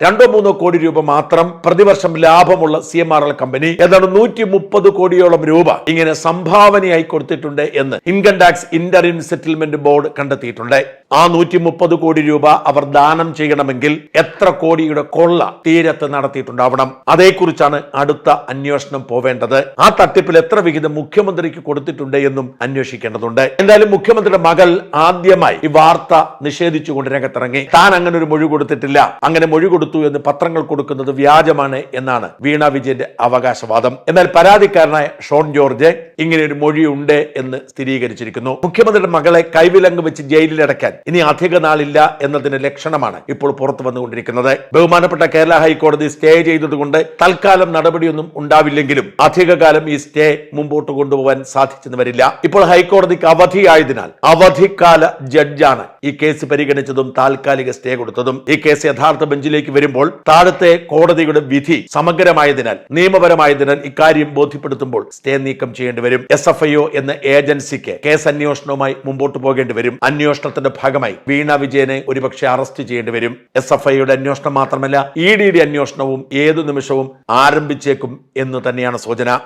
രണ്ടോ മൂന്നോ കോടി രൂപ മാത്രം പ്രതിവർഷം ലാഭമുള്ള C M R L company ഏതാണ്ട് നൂറ്റി മുപ്പത് കോടിയോളം രൂപ ഇങ്ങനെ സംഭാവനയായി കൊടുത്തിട്ടുണ്ട് എന്ന് income tax interim settlement board കണ്ടെത്തിയിട്ടുണ്ട്. ആ നൂറ്റി മുപ്പത് കോടി രൂപ അവർ ദാനം ചെയ്യണമെങ്കിൽ എത്ര കോടിയുടെ കൊള്ള തീരത്ത് നടത്തിയിട്ടുണ്ടാവണം? അതേക്കുറിച്ചാണ് അടുത്ത അന്വേഷണം പോവേണ്ടത്. ആ തട്ടിപ്പിൽ എത്ര വിഹിതം മുഖ്യമന്ത്രിക്ക് കൊടുത്തിട്ടുണ്ട് എന്നും അന്വേഷിക്കേണ്ടതുണ്ട്. എന്തായാലും മുഖ്യമന്ത്രിയുടെ മകൾ ആദ്യമായി ഈ വാർത്ത നിഷേധിച്ചുകൊണ്ട് രംഗത്തിറങ്ങി. താൻ അങ്ങനെ ഒരു മൊഴി കൊടുത്തിട്ടില്ല. അങ്ങനെ മൊഴി കൊടുത്തു എന്ന് പത്രങ്ങൾ കൊടുക്കുന്നത് വ്യാജമാണ് എന്നാണ് വീണ വിജയന്റെ അവകാശവാദം. എന്നാൽ പരാതിക്കാരനായ ഷോൺ ജോർജ് ഇങ്ങനെ ഒരു മൊഴിയുണ്ട് എന്ന് സ്ഥിരീകരിച്ചിരിക്കുന്നു. മുഖ്യമന്ത്രിയുടെ മകളെ കൈവിലങ്ങ് വെച്ച് ജയിലിലടയ്ക്കാൻ ഇനി അധിക നാളില്ല എന്നതിന്റെ ലക്ഷണമാണ് ഇപ്പോൾ പുറത്തു വന്നുകൊണ്ടിരിക്കുന്നത്. ബഹുമാനപ്പെട്ട കേരള ഹൈക്കോടതി സ്റ്റേ ചെയ്തതുകൊണ്ട് തൽക്കാലം നടപടിയൊന്നും ഉണ്ടാവില്ലെങ്കിലും അധികകാലം ഈ സ്റ്റേ മുമ്പോട്ട് കൊണ്ടുപോകാൻ സാധിച്ചെന്ന് വരില്ല ഇപ്പോൾ ഹൈക്കോടതിക്ക് അവധിയായതിനാൽ അവധിക്കാല ജഡ്ജാണ് ഈ കേസ് പരിഗണിച്ചതും താൽക്കാലിക സ്റ്റേ കൊടുത്തതും. ഈ കേസ് യഥാർത്ഥ ബെഞ്ചിലേക്ക് വരുമ്പോൾ താഴത്തെ കോടതിയുടെ വിധി സമഗ്രമായതിനാൽ നിയമപരമായതിനാൽ ഇക്കാര്യം ബോധ്യപ്പെടുത്തുമ്പോൾ സ്റ്റേ നീക്കം ചെയ്യേണ്ടി വരും. എസ് എഫ് ഐ ഒ എന്ന ഏജൻസിക്ക് കേസ് അന്വേഷണവുമായി മുമ്പോട്ട് പോകേണ്ടി വരും. അന്വേഷണത്തിന്റെ ഭാഗമായി വീണ വിജയനെ ഒരുപക്ഷെ അറസ്റ്റ് ചെയ്യേണ്ടി വരും. എസ് എഫ് ഐയുടെ അന്വേഷണം മാത്രമല്ല ഇ ഡിയുടെ അന്വേഷണവും ഏതു നിമിഷവും ആരംഭിച്ചേക്കും എന്ന് തന്നെയാണ് സൂചന.